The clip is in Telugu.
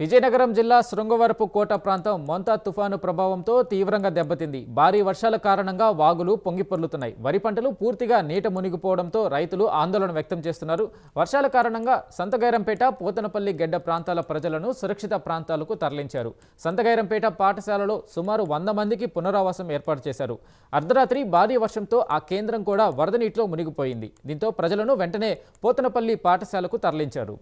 విజయనగరం జిల్లా శృంగవరపు కోట ప్రాంతం మొంతా తుఫాను ప్రభావంతో తీవ్రంగా దెబ్బతింది. భారీ వర్షాల కారణంగా వాగులు పొంగిపొర్లుతున్నాయి వరి పంటలు పూర్తిగా నీట మునిగిపోవడంతో రైతులు ఆందోళన వ్యక్తం చేస్తున్నారు. వర్షాల కారణంగా సంతగైరంపేట పోతనపల్లి గెడ్డ ప్రాంతాల ప్రజలను సురక్షిత ప్రాంతాలకు తరలించారు. సంతగైరంపేట పాఠశాలలో సుమారు వంద మందికి పునరావాసం ఏర్పాటు చేశారు. అర్ధరాత్రి భారీ వర్షంతో ఆ కేంద్రం కూడా వరద నీటిలో మునిగిపోయింది. దీంతో ప్రజలను వెంటనే పోతనపల్లి పాఠశాలకు తరలించారు.